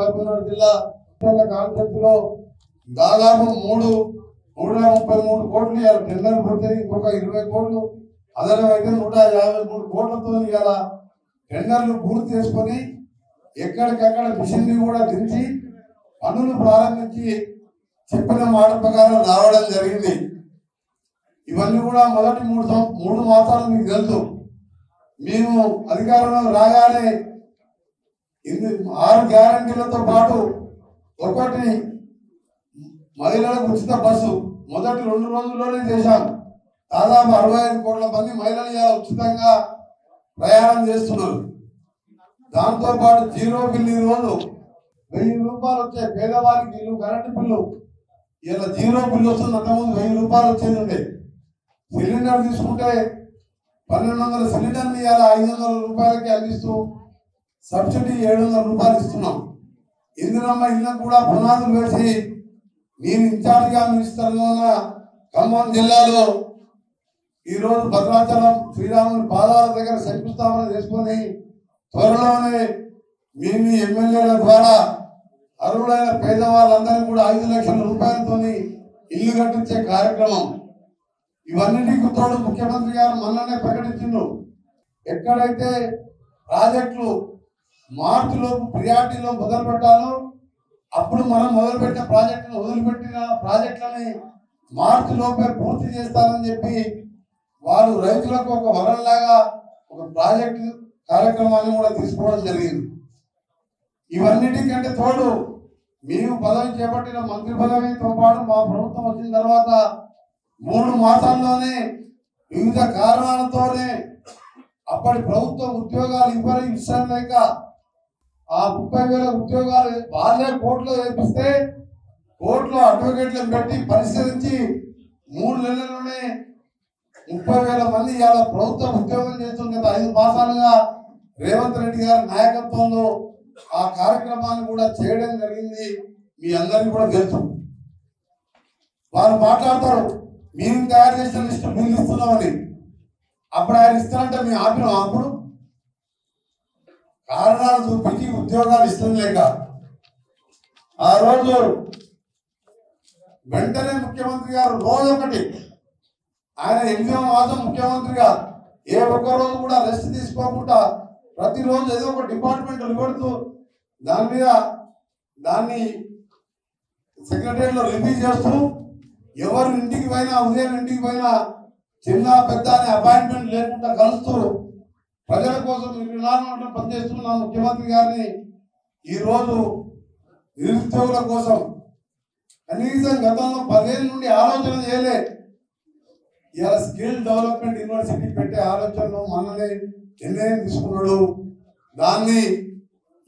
మహబూబ్నగర్ జిల్లా కాన్సెప్ట్లో దాదాపు మూడు మూడు ముప్పై మూడు కోట్లు ఇవాళ టెండర్ పూర్తయి ఇంకొక ఇరవై కోట్లు అదనమైతే నూట యాభై మూడు కోట్లతో ఇవాళ టెండర్లు పూర్తి చేసుకొని ఎక్కడికక్కడ మిషన్లు కూడా దించి పనులు ప్రారంభించి చెప్పిన మాట ప్రకారం రావడం జరిగింది. ఇవన్నీ కూడా మొదటి మూడు మూడు మాసాలు మీకు తెలుసు. మేము అధికారంలో రాగానే ఇది ఆరు గ్యారంటీలతో పాటు ఒకటిని మహిళలకు ఉచిత బస్సు. మొదటి రెండు రోజుల్లోనే చేశాం. దాదాపు అరవై ఐదు కోట్ల మంది మహిళలు ఇలా ఉచితంగా ప్రయాణం చేస్తున్నారు. దాంతో పాటు జీరో బిల్లు ఈ రోజు వెయ్యి రూపాయలు వచ్చే పేదవారికి ఇల్లు కరెంటు బిల్లు. ఇలా జీరో బిల్లు వస్తుంది. అంతకుముందు వెయ్యి రూపాయలు వచ్చేది ఉండే. సిలిండర్ తీసుకుంటే పన్నెండు వందల సిలిండర్ని ఇలా ఐదు వందల రూపాయలకి అందిస్తూ సబ్సిడీ ఏడు వందల రూపాయలు ఇస్తున్నాం. ఇందిరమ్మ ఇళ్ళకు కూడా పునాదులు వేసి నేను ఇన్ఛార్జిగా మినిస్టర్గా ఖమ్మం జిల్లాలో ఈరోజు భద్రాచలం శ్రీరాముని పాదాల దగ్గర శంకుస్థాపన చేసుకొని త్వరలోనే మీ మీ ఎమ్మెల్యేల ద్వారా అర్హులైన పేదవాళ్ళందరికీ కూడా ఐదు లక్షల రూపాయలతోని ఇల్లు కట్టించే కార్యక్రమం. ఇవన్నిటికి తోడు ముఖ్యమంత్రి గారు మొన్ననే ప్రకటించిండు. ఎక్కడైతే ప్రాజెక్టులు మార్చిలో ప్రియారిటీలో మొదలు పెట్టాలో అప్పుడు మనం మొదలుపెట్టిన ప్రాజెక్టులు వదిలిపెట్టిన ప్రాజెక్టులని మార్చిలోపే పూర్తి చేస్తారని చెప్పి వారు రైతులకు ఒక వరంలాగా ఒక ప్రాజెక్టు కార్యక్రమాన్ని కూడా తీసుకోవడం జరిగింది. ఇవన్నిటికంటే తోడు మేము పదవి చేపట్టిన మంత్రి పదవితో పాటు మా ప్రభుత్వం వచ్చిన తర్వాత మూడు మాసాల్లోనే వివిధ కారణాలతోనే అప్పటి ప్రభుత్వ ఉద్యోగాలు ఇవ్వని విషయం లేక ఆ ముప్పై వేల ఉద్యోగాలు వాళ్ళే కోర్టులో వేపిస్తే కోర్టులో అడ్వకేట్లను పెట్టి పరిశీలించి మూడు నెలల్లోనే ముప్పై వేల మంది ఇవాళ ప్రభుత్వం ఉద్యోగం చేస్తున్న గత ఐదు మాసాలుగా రేవంత్ రెడ్డి గారి నాయకత్వంలో ఆ కార్యక్రమాన్ని కూడా చేయడం జరిగింది. మీ అందరికీ కూడా తెలుసు. వారు మాట్లాడతారు. మేము తయారు చేసిన లిస్టు? ముందు ఇస్తున్నామని. అప్పుడు ఆయన ఇస్తారంటే మేము ఆపినాం అప్పుడు కారణాలు చూపించి ఉద్యోగాలు ఇష్టం లేక ఆ రోజు వెంటనే ముఖ్యమంత్రి గారు రోజు ఒకటి ఆయన ఎనిమిదవ మాసం ముఖ్యమంత్రిగా ఏ ఒక్క రోజు కూడా రెస్ట్ తీసుకోకుండా ప్రతిరోజు ఏదో ఒక డిపార్ట్మెంట్ నిలబడుతూ దాని మీద దాన్ని సెక్రటరీలో రివ్యూ చేస్తూ ఎవరు ఇంటికి పోయినా ఉదయం ఇంటికి పోయినా చిన్న పెద్ద అనే అపాయింట్మెంట్ లేకుండా కలుస్తూ ప్రజల కోసం విధానం పనిచేస్తున్న ముఖ్యమంత్రి గారిని ఈరోజు నిరుద్యోగుల కోసం కనీసం గతంలో పదేళ్ళ నుండి ఆలోచన చేయలే. ఇలా స్కిల్ డెవలప్మెంట్ యూనివర్సిటీ పెట్టే ఆలోచనను మననే నిర్ణయం తీసుకున్నాడు. దాన్ని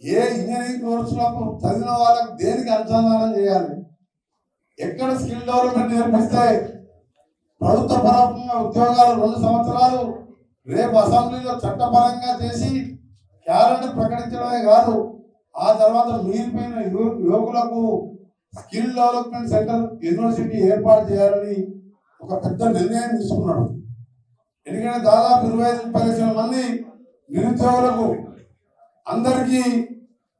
ఏ ఇంజనీరింగ్ కోర్సులకు చదివిన వాళ్ళకు దేనికి అనుసంధానం చేయాలి? ఎక్కడ స్కిల్ డెవలప్మెంట్ నేర్పిస్తే ప్రభుత్వ పరంగా ఉద్యోగాలు రెండు సంవత్సరాలు రేపు అసెంబ్లీలో చట్టపరంగా చేసి క్యాలెండర్ ప్రకటించడమే కాదు ఆ తర్వాత మిగిలిపోయిన యువకులకు స్కిల్ డెవలప్మెంట్ సెంటర్ యూనివర్సిటీ ఏర్పాటు చేయాలని ఒక పెద్ద నిర్ణయం తీసుకున్నాడు. ఎందుకంటే దాదాపు ఇరవై ఐదు ముప్పై లక్షల మంది నిరుద్యోగులకు అందరికీ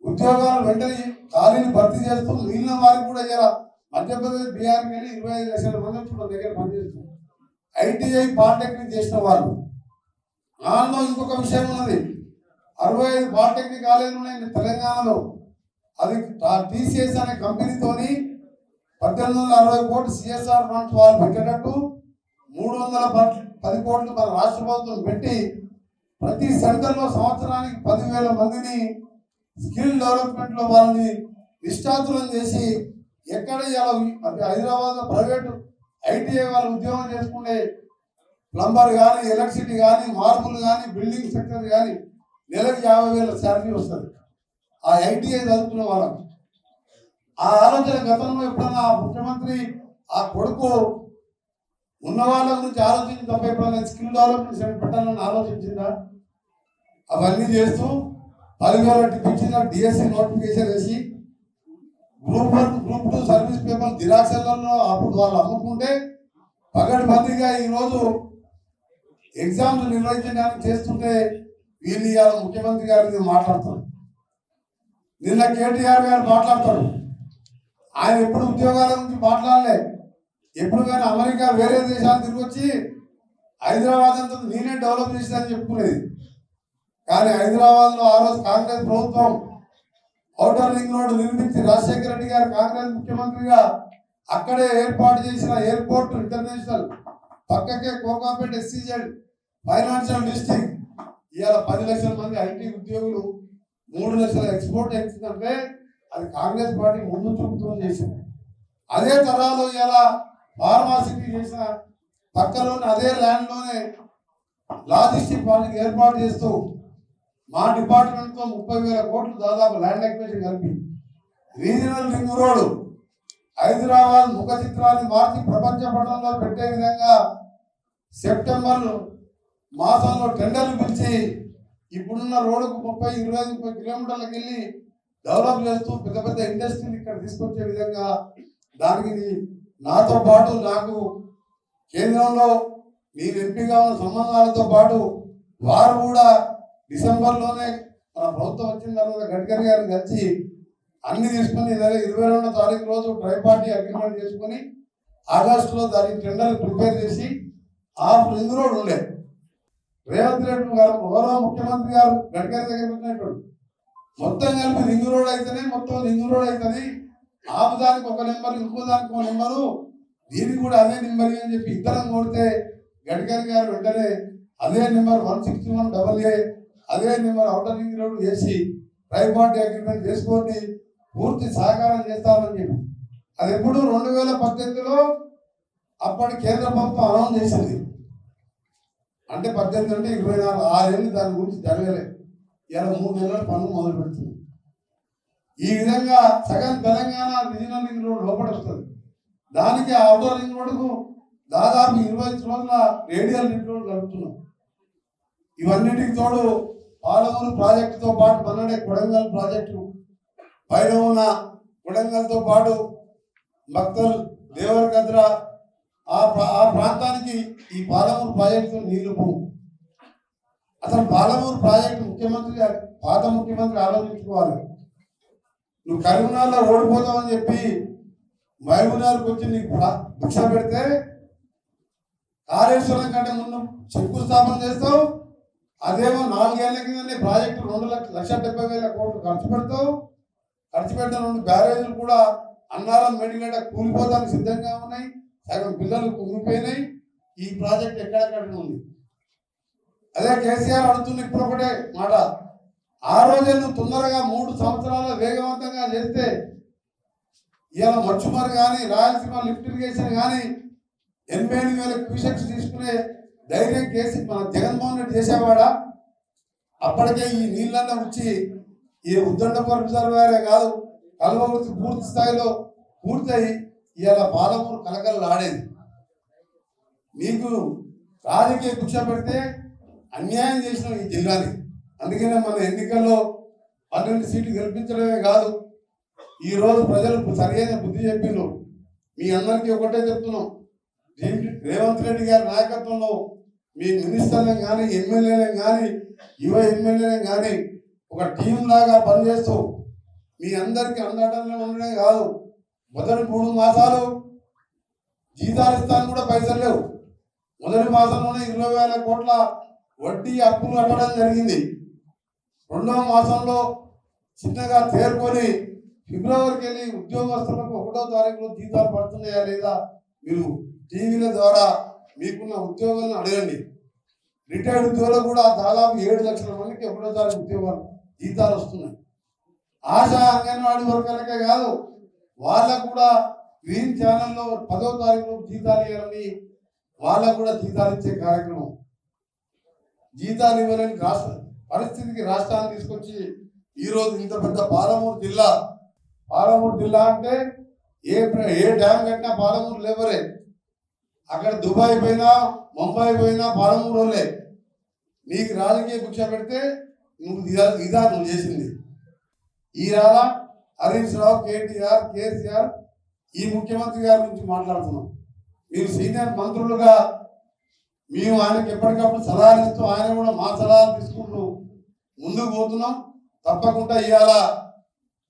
ఉద్యోగాలు వెంటనే ఖాళీని భర్తీ చేస్తూ మిగిలిన వారికి కూడా ఇలా మధ్యప్రదేశ్ బీహార్కి వెళ్ళి ఇరవై ఐదు లక్షల మంది ఇప్పుడు దగ్గర పనిచేస్తున్నారు. ఐటీఐ పాలిటెక్నిక్ చేసిన వారు ఆనందం ఇంకొక విషయం ఉన్నది. అరవై ఐదు పాలిటెక్నిక్ కాలేజీలు ఉన్నాయి తెలంగాణలో. అది టీసీఎస్ అనే కంపెనీతోని పద్దెనిమిది వందల అరవై కోట్లు సిఎస్ఆర్ ఫండ్స్ వాళ్ళు పెట్టేటట్టు మూడు వందల పది కోట్లు మన రాష్ట్ర ప్రభుత్వం పెట్టి ప్రతి సెంటర్లో సంవత్సరానికి పదివేల మందిని స్కిల్ డెవలప్మెంట్లో వాళ్ళని నిష్ఠాతులను చేసి ఎక్కడ ఇలా హైదరాబాద్లో హైదరాబాద్ ఐటీఐ వాళ్ళు ఉద్యోగం చేసుకునే ప్లంబర్ కానీ ఎలక్ట్రిసిటీ కానీ మార్బుల్ కానీ బిల్డింగ్ సెక్టర్ కానీ నెలకు యాభై వేల శాలరీ వస్తుంది. ఆ ఐటీఐ చదువుకున్న వాళ్ళకి. ఆ ఆలోచన గతంలో ఎప్పుడన్నా ఆ ముఖ్యమంత్రి ఆ కొడుకు ఉన్న వాళ్ళ గురించి ఆలోచించి తప్ప ఎప్పుడన్నా స్కిల్ డెవలప్మెంట్ సెంటర్ పెట్టాలని ఆలోచించిందా? అవన్నీ చేస్తూ పదివేల ఇచ్చిన డిఎస్సి నోటిఫికేషన్ వేసి group one group two service paper దిరాక్షలలో అప్పుడు వాళ్ళు అమ్ముకుంటే పగటి మందిగా ఈరోజు ఎగ్జామ్స్ నిర్వహించడానికి చేస్తుంటే వీళ్ళు ఇవాళ ముఖ్యమంత్రి గారి మీద మాట్లాడుతారు. నిన్న కేటీఆర్ గారు మాట్లాడతాడు ఆయన ఎప్పుడు ఉద్యోగాల గురించి మాట్లాడలే. ఎప్పుడు కానీ అమెరికా వేరే దేశాలు తిరిగి వచ్చి హైదరాబాద్ అంతా నేనే డెవలప్ చేశానని చెప్పుకునేది. కానీ హైదరాబాద్లో ఆ రోజు కాంగ్రెస్ ప్రభుత్వం ఔటర్ రింగ్ రోడ్ నిర్మించి రాజశేఖర రెడ్డి గారు కాంగ్రెస్ ముఖ్యమంత్రిగా అక్కడే ఏర్పాటు చేసిన ఎయిర్పోర్ట్ ఇంటర్నేషనల్ పక్కకే కోకాపేట ఎస్సీజెడ్ ఫైనాన్షియల్ డిస్ట్రిక్ట్. ఇవాళ పది లక్షల మంది ఐటీ ఉద్యోగులు మూడు లక్షల ఎక్స్పోర్ట్ ఇచ్చిందంటే అది కాంగ్రెస్ పార్టీ ముందు చూపుతూ చేసింది. అదే తరాలో ఇలా ఫార్మాసిటీ చేసిన పక్కలోని అదే ల్యాండ్లోనే లాజిస్టిక్ పార్టీకి ఏర్పాటు చేస్తూ మా డిపార్ట్మెంట్తో ముప్పై వేల కోట్లు దాదాపు ల్యాండ్ ఎక్విజిషన్ కలిపి. రీజనల్ రింగ్ రోడ్ హైదరాబాద్ ముఖ చిత్రాన్ని మార్చి ప్రపంచ పటంలో పెట్టే విధంగా సెప్టెంబర్ మాసంలో టెండర్లు పిలిచి ఇప్పుడున్న రోడ్డుకు ముప్పై ఇరవై ఐదు ముప్పై కిలోమీటర్లకు వెళ్ళి డెవలప్ చేస్తూ పెద్ద పెద్ద ఇండస్ట్రీని ఇక్కడ తీసుకొచ్చే విధంగా దానికి నాతో పాటు నాకు కేంద్రంలో నేను ఎంపీగా ఉన్న సంబంధాలతో పాటు వారు కూడా డిసెంబర్లోనే మన ప్రభుత్వం వచ్చిన తర్వాత గడ్కరీ గారిని కలిసి అన్ని తీసుకొని ఇరవై ఇరవై రెండో తారీఖు రోజు ట్రై పార్టీ అగ్రిమెంట్ చేసుకొని ఆగస్టులో దానికి టెండర్ ప్రిపేర్ చేసి ఆ రింగ్ రోడ్ ఉండే. రేవంత్ రెడ్డి గారు గౌరవ ముఖ్యమంత్రి గారు గడ్కరీ దగ్గర పెట్టినట్టు. మొత్తం కలిపి రింగ్ రోడ్ అయితేనే మొత్తం రింగ్ రోడ్ అవుతుంది ఆపు దానికి ఒక నెంబర్ ఇంకో దానికి ఒక నెంబరు. దీనికి కూడా అదే నెంబర్ అని చెప్పి ఇద్దరం కొడితే గడ్కరీ గారు వెంటనే అదే number one sixty one double A అదే నెంబర్ అవుటర్ రింగ్ రోడ్ చేసి ట్రై పార్టీ అగ్రిమెంట్ చేసుకోండి. పూర్తి సహకారం చేస్తామని చెప్పి. అది ఎప్పుడు రెండు వేల పద్దెనిమిదిలో అప్పటి కేంద్ర ప్రభుత్వం అనౌన్స్ చేసింది. అంటే పద్దెనిమిది అంటే ఇరవై నాలుగు ఆరేళ్ళు దాని గురించి జరగలేదు ఇలా మూడు నెలల పనులు మొదలు పెడుతుంది. ఈ విధంగా సగం తెలంగాణ రీజనల్ రింగ్ రోడ్ లోపల వస్తుంది. దానికి అవుటర్ రింగ్ రోడ్కు దాదాపు ఇరవై ఐదు రోజుల రేడియల్ రింగ్ రోడ్ కలుపుతున్నాం ఇవన్నిటికి తోడు పాలమూరు ప్రాజెక్టుతో పాటు మనడే కొడంగల్ ప్రాజెక్టు పైన ఉన్న కొడంగల్తో పాటు మక్తల్ దేవరగద్ర ఆ ప్రా- ఆ ప్రాంతానికి ఈ పాలమూరు ప్రాజెక్టు నీళ్ళు అసలు పాలమూరు ప్రాజెక్టు ముఖ్యమంత్రి పాత ముఖ్యమంత్రి ఆలోచించుకోవాలి. నువ్వు కరీంనగర్లో ఓడిపోతావని చెప్పి మహబూబ్నగర్కి వచ్చి నీకు భిక్ష పెడితే కాళేశ్వరం కంటే ముందు శంకుస్థాపన చేస్తావు అదేమో నాలుగేళ్ళ కిందనే ప్రాజెక్టు రెండు లక్ష లక్ష డెబ్బై వేల కోట్లు ఖర్చు పెడతావు ఖర్చు పెట్టిన రెండు బ్యారేజీలు కూడా అన్నారం మెడిగడ్డ కూలిపోతానికి సిద్ధంగా ఉన్నాయి. సగం పిల్లలు కుంగిపోయినాయి ఈ ప్రాజెక్ట్ ఎక్కడెక్కడ ఉంది. అదే కేసీఆర్ అడుగుతున్న ఇప్పుడు ఒకటే మాట. ఆ రోజే నువ్వు తొందరగా మూడు సంవత్సరాలు వేగవంతంగా చేస్తే ఇవాళ మచ్చుమర్ కానీ రాయలసీమ లిఫ్ట్ ఇరిగేషన్ కానీ ఎనభై ఎనిమిది వేల క్యూసెక్స్ తీసుకునే ధైర్యం కేసీ మన జగన్మోహన్ రెడ్డి చేసేవాడా? అప్పటికే ఈ నీళ్ళన్న వచ్చి ఈ ఉద్దండ పరమేశ్వర వారే కాదు కల్వకుర్తి పూర్తి స్థాయిలో పూర్తయి ఇవాళ పాలమూరు కలకలలాడేది. మీకు రాజకీయ కుక్ష పెడితే అన్యాయం చేసిన ఈ జిల్లాని. అందుకనే మన ఎన్నికల్లో పన్నెండు సీట్లు గెలిపించడమే కాదు ఈ రోజు ప్రజలు సరైన బుద్ధి చెప్పిండ్రు మీ అందరికీ ఒకటే చెప్తున్నాం. రేవంత్ రెడ్డి గారి నాయకత్వంలో మీ మినిస్టర్లను కానీ ఎమ్మెల్యేలను కానీ యువ ఎమ్మెల్యేలను కానీ ఒక టీం లాగా పనిచేస్తూ మీ అందరికీ అండటంలో ఉండడమే కాదు మొదటి మూడు మాసాలు జీతాలు ఇస్తాను కూడా పైసలు లేవు. మొదటి మాసంలోనే ఇరవై వేల కోట్ల వడ్డీ అప్పులు కట్టడం జరిగింది. రెండవ మాసంలో చిన్నగా తేరుకొని ఫిబ్రవరికి వెళ్ళి ఉద్యోగస్తులకు ఒకటో తారీఖులో జీతాలు పడుతున్నాయా లేదా మీరు టీవీల ద్వారా మీకున్న ఉద్యోగాలను అడగండి. రిటైర్డ్ ఉద్యోగులు కూడా దాదాపు ఏడు లక్షల మందికి ఒకటో తారీఖు ఉద్యోగాలు జీతాలు వస్తున్నాయి. ఆశా అంగన్వాడీ వర్గాలకే కాదు వాళ్ళకు కూడా గ్రీన్ ఛానల్లో పదో తారీఖు జీతాలు ఇవ్వాలని వాళ్ళకు కూడా జీతాలు ఇచ్చే కార్యక్రమం. జీతాలు ఇవ్వలేని రాష్ట్ర పరిస్థితికి రాష్ట్రాన్ని తీసుకొచ్చి ఈరోజు ఇంత పెద్ద పాలమూరు జిల్లా పాలమూరు జిల్లా అంటే ఏ ఏ డ్యామ్ కట్టినా పాలమూరు లేవరే. అక్కడ దుబాయ్ పోయినా ముంబై పోయినా పాలమూరు వాళ్ళే. నీకు రాజకీయ భిక్ష పెడితే నువ్వు ఇదా నువ్వు చేసింది. ఈ రాదా హరీష్ రావు కేటీఆర్ కేసీఆర్ ఈ ముఖ్యమంత్రి గారి గురించి మాట్లాడుతున్నాం. మీరు సీనియర్ మంత్రులుగా మేము ఆయనకి ఎప్పటికప్పుడు సలహాలు ఇస్తూ ఆయన కూడా మా సలహాలు తీసుకుంటూ ముందుకు పోతున్నాం. తప్పకుండా ఇవాళ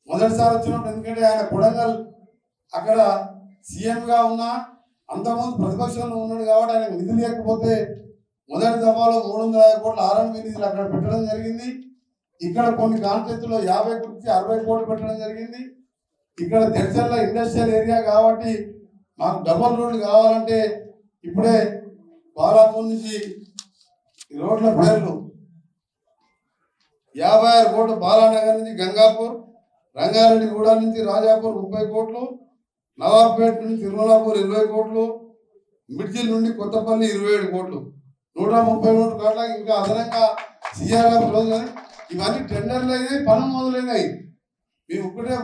మొదటిసారి వచ్చినప్పుడు ఎందుకంటే ఆయన కొడంగల్ అక్కడ సీఎంగా ఉన్నా అంతకుముందు ప్రతిపక్షంలో ఉన్నాడు కాబట్టి ఆయన నిధులు లేకపోతే మొదటి దఫాలో మూడు వందల యాభై కోట్లు ఆర్ఎంపీ నిధులు అక్కడ పెట్టడం జరిగింది. ఇక్కడ కొన్ని కాన్స్టిట్యూన్సీలో యాభై కోట్ల అరవై కోట్లు పెట్టడం జరిగింది. ఇక్కడ జడ్చర్ల ఇండస్ట్రియల్ ఏరియా కాబట్టి మాకు డబల్ రోడ్లు కావాలంటే ఇప్పుడే బాలాపూర్ నుంచి ఈ రోడ్ల పేర్లు యాభై ఆరు కోట్లు బాలానగర్ నుంచి గంగాపూర్ రంగారెడ్డిగూడ నుంచి రాజాపూర్ ముప్పై కోట్లు నవాబ్పేట నుంచి తిరుమలాపూర్ ఇరవై కోట్లు మిడ్జిల్ నుండి కొత్తపల్లి ఇరవై ఏడు కోట్లు. నూట ముప్పై మూడు కోట్ల ఇంకా అదనంగా సిఆర్ఎఫ్ రోజులు ఇవన్నీ టెండర్లు అయినాయి పనులు మొదలైనాయి. మేము ఒక్కటే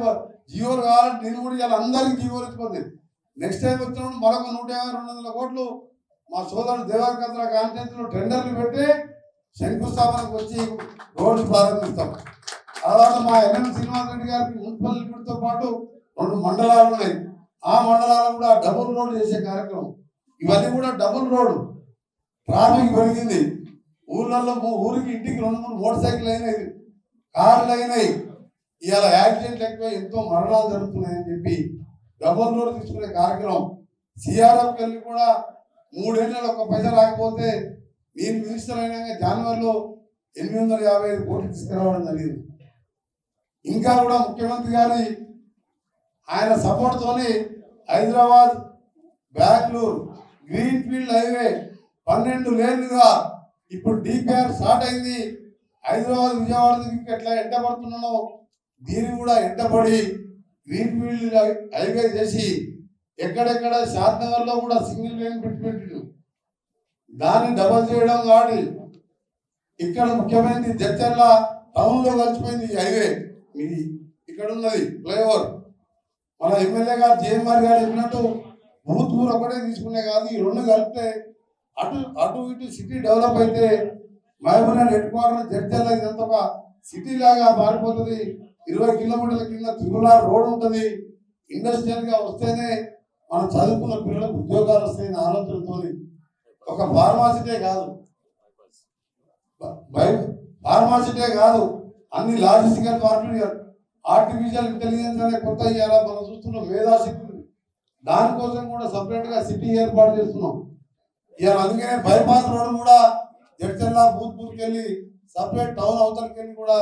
జియోలు కావాలంటే నేను కూడా ఇవాళ అందరికీ జియోలు ఇచ్చిపోతుంది నెక్స్ట్ టైం వచ్చినప్పుడు మరొక నూట యాభై రెండు వందల కోట్లు మా సోదరుడు దేవాకత్ర కాన్ఫరెన్స్ టెండర్లు పెట్టి శంకుస్థాపనకు వచ్చి రోడ్లు ప్రారంభిస్తాం. తర్వాత మా ఎన్ఎం శ్రీనివాస్ రెడ్డి గారికి మున్సిపల్ లిమిట్తో పాటు రెండు మండలాలు ఉన్నాయి. ఆ మండలాలు కూడా డబుల్ రోడ్ చేసే కార్యక్రమం. ఇవన్నీ కూడా డబుల్ రోడ్ ట్రాఫిక్ పెరిగింది. ఊళ్ళల్లో ఊరికి ఇంటికి రెండు మూడు మోటార్ సైకిల్ అయినాయి. కార్లు అయినాయి. ఇవాళ యాక్సిడెంట్ ఎక్కువ ఎంతో మరణాలు జరుగుతున్నాయని చెప్పి డబుల్ రోడ్ తీసుకునే కార్యక్రమం. సిఆర్ఎఫ్ వెళ్ళి కూడా మూడేళ్ళలో ఒక పైసా రాకపోతే నేను మినిస్టర్ అయినాక జనవరిలో ఎనిమిది వందల యాభై ఐదు కోట్లు తీసుకురావడం జరిగింది. ఇంకా కూడా ముఖ్యమంత్రి గారి ఆయన సపోర్ట్తోని Hyderabad Bengaluru green field highway పన్నెండు లేన్లుగా ఇప్పుడు డిపిఆర్ స్టార్ట్ అయింది. హైదరాబాద్ విజయవాడ దగ్గరికి ఎట్లా ఎంటబడుతున్నానో దీన్ని కూడా ఎండపడి గ్రీన్ ఫీల్డ్ హైవే చేసి ఎక్కడెక్కడ షాద్నగర్ కూడా సింగిల్ లేన్ పెట్టుకుంటు దాన్ని డబల్ చేయడం కానీ ఇక్కడ ముఖ్యమైనది జడ్చర్ల టౌన్లో కలిసిపోయింది హైవే ఇది ఇక్కడ ఉన్నది ఫ్లైఓవర్ మన ఎమ్మెల్యే గారు జేఎంఆర్ గారు చెప్పినట్టు బూత్ ఊరు ఒకటే తీసుకునే కాదు ఈ రెండు కలిపితే అటు అటు ఇటు సిటీ డెవలప్ అయితే మహబూబ్నగర్ హెడ్ క్వార్టర్ జడ్చర్ల ఇదంతా ఒక సిటీ లాగా మారిపోతుంది. ఇరవై కిలోమీటర్ల కింద త్రిపుల రోడ్ ఉంటుంది. ఇండస్ట్రియల్గా వస్తేనే మనం చదువుకున్న పిల్లలకు ఉద్యోగాలు వస్తాయని ఆలోచనతో ఒక ఫార్మాసిటే కాదు. ఫార్మాసిటే ఫార్మాసిటీ కాదు. అన్ని లాజిస్టికల్ మార్కెట్ ఆర్టిఫిషియల్ ఇంటెలిజెన్స్ అనే కొత్త ఇవాళ మనం చూస్తున్నాం. మేధాశక్తి దానికోసం కూడా సపరేట్గా సిటీ ఏర్పాటు చేస్తున్నాం. ఇవాళ అందుకనే బైపాస్ రోడ్ కూడా జడ్చర్ల భూత్పూర్కి వెళ్ళి సపరేట్ టౌన్ అవతలకి వెళ్ళి కూడా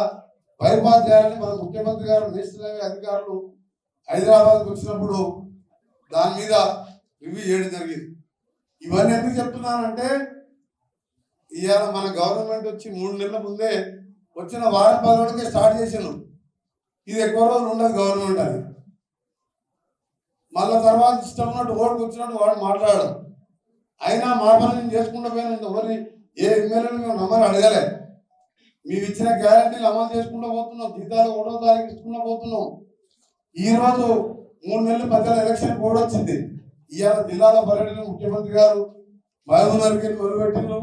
బైపాస్ చేయాలని మన ముఖ్యమంత్రి గారు నేషనల్ హైవే అధికారులు హైదరాబాద్కి వచ్చినప్పుడు దాని మీద రివ్యూ చేయడం జరిగింది. ఇవన్నీ ఎందుకు చెప్తున్నానంటే ఇవాళ మన గవర్నమెంట్ వచ్చి మూడు నెలల ముందే వచ్చిన వారం పది రోజులకే స్టార్ట్ చేసాను ఇది ఎక్కువ రోజులు ఉండదు గవర్నమెంట్ అని మళ్ళా తర్వాత ఇష్టం ఉన్నట్టు ఓటుకు వచ్చినట్టు వాడు మాట్లాడడం. అయినా మా నేను చేసుకుంటూ పోయినా ఎవరిని ఏ ఎమ్మెల్యేలు మేము నమ్మని అడగలే. మేము ఇచ్చిన గ్యారంటీలు అమలు చేసుకుంటూ పోతున్నాం. జీతాలు ఒకటో తారీఖు ఇచ్చుకుంటూ పోతున్నాం. ఈరోజు మూడు నెలల మధ్యలో ఎలక్షన్ కూడా వచ్చింది. ఇవాళ జిల్లాలో పర్యటన ముఖ్యమంత్రి గారు మహబూబ్నగర్కి మొదలుపెట్టిండ్రు.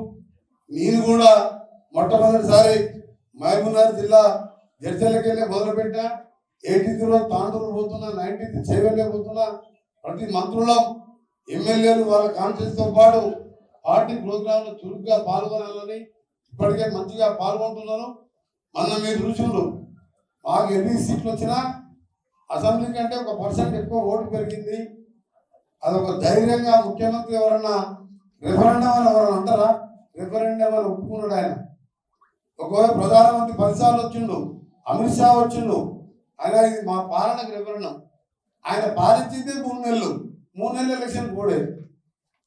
నేను కూడా మొట్టమొదటిసారి మహబూబ్నగర్ జిల్లా జడ్చర్లకి మొదలుపెట్టా. ఎయిటీన్త్ రోజు తాండూరు పోతున్నా నైన్టీన్త్ చేవెళ్ళే పోతున్నా. ప్రతి మంత్రులం ఎమ్మెల్యేలు వాళ్ళ కాన్ఫరెన్స్తో పాటు పార్టీ ప్రోగ్రాంలో చురుగ్గా పాల్గొనాలని ఇప్పటికే మంచిగా పాల్గొంటున్నాను. మొన్న మీరు చూసిండ్రు మాకు ఎన్ని సీట్లు వచ్చినా అసెంబ్లీ కంటే ఒక పర్సెంట్ ఎక్కువ ఓటు పెరిగింది. అదొక ధైర్యంగా ముఖ్యమంత్రి ఎవరన్నా రెఫరెండం అని ఎవరన్నా అంటారా? రిఫరెండం అని ఒప్పుకున్నాడు ఆయన. ఒకవేళ ప్రధానమంత్రి పదిసార్లు వచ్చిండు అమిత్ షా వచ్చిండు ఆయన ఇది మా పాలనకు రిఫరెండం ఆయన పాలించిందే మూడు నెలలు. మూడు నెలలు ఎలక్షన్ కూడా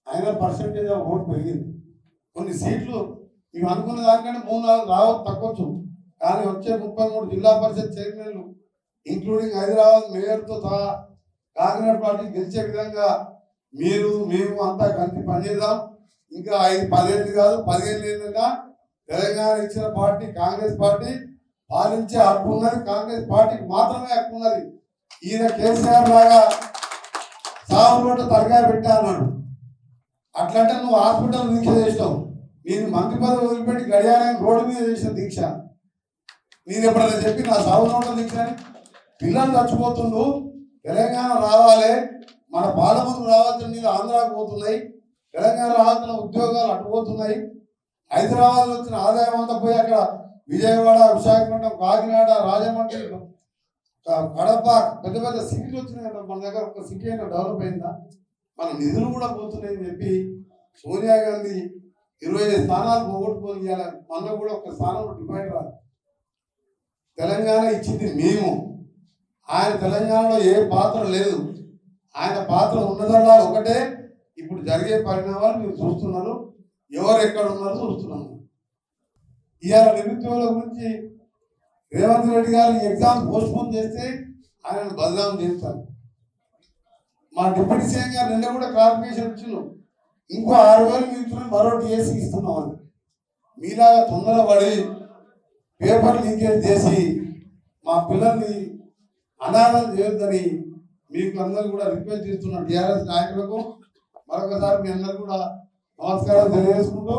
ఆయన పర్సంటేజ్ ఆఫ్ ఓట్ పెరిగింది. కొన్ని సీట్లు మేము అనుకున్న దానికంటే మూడు నాలుగు రావచ్చు తక్కువచ్చు కానీ వచ్చే ముప్పై మూడు జిల్లా పరిషత్ చైర్మన్లు ఇంక్లూడింగ్ హైదరాబాద్ మేయర్తో సహా కాంగ్రెస్ పార్టీ గెలిచే విధంగా మీరు మేము అంతా కలిసి పనిచేద్దాం. ఇంకా ఐదు పదేళ్ళు కాదు పదిహేను ఏళ్ళుగా తెలంగాణ ఇచ్చిన పార్టీ కాంగ్రెస్ పార్టీ పాలించే హక్కు ఉన్నది. కాంగ్రెస్ పార్టీకి మాత్రమే హక్కు ఉన్నది. ఈయన కేసీఆర్ లాగా సాగు రోడ్డు తలకాయ పెట్టా అన్నాడు అట్లంటే నువ్వు హాస్పిటల్ దీక్ష చేసినావు. నేను మంత్రి పదవి వదిలిపెట్టి గడియారం రోడ్డు మీద చేసిన దీక్ష. నేను ఎప్పుడైనా చెప్పి నా సాగు దీక్ష అని పిల్లలు చచ్చిపోతుండు తెలంగాణ రావాలి మన పాలమూరు రావాల్సిన నీళ్ళు ఆంధ్రాకు పోతున్నాయి తెలంగాణ రావాల్సిన ఉద్యోగాలు అట్టుపోతున్నాయి హైదరాబాద్ వచ్చిన ఆదాయం అంతా పోయి అక్కడ విజయవాడ విశాఖపట్నం కాకినాడ రాజమండ్రి కడప పెద్ద పెద్ద సిటీలు వచ్చినాయి కదా మన దగ్గర ఒక సిటీ అయినా డెవలప్ అయిందా? మన నిధులు కూడా పోతున్నాయని చెప్పి సోనియా గాంధీ ఇరవై ఐదు స్థానాలు పోగొట్టుకొని చేయాలని మన కూడా ఒక స్థానంలో డివైడ్ రాదు. తెలంగాణ ఇచ్చింది మేము. ఆయన తెలంగాణలో ఏ పాత్ర లేదు. ఆయన పాత్ర ఉన్నదల్లా ఒకటే ఇప్పుడు జరిగే పరిణామాలు మీరు చూస్తున్నారు. ఎవరు ఎక్కడ ఉన్నారో చూస్తున్నాము. ఇవాళ నిరుద్యోగుల గురించి రేవంత్ రెడ్డి గారు ఎగ్జామ్ పోస్ట్ పోన్ చేస్తే ఆయన బదనాం చేస్తారు. మా డిప్యూటీ సీఎం గారు నిన్న కూడా క్లారిఫికేషన్ ఇచ్చిండు. ఇంకో ఆరు వేలు మీరు మరో డిఎస్సి ఇస్తున్నాం అని మీలాగా తొందరపడి పేపర్ లీకేజ్ చేసి మా పిల్లల్ని అనాథం చేయొద్దని మీకు అందరూ కూడా రిక్వెస్ట్ చేస్తున్న డిఆర్ఎస్ నాయకులకు మరొకసారి మీ అందరు కూడా నమస్కారం తెలియజేసుకుంటూ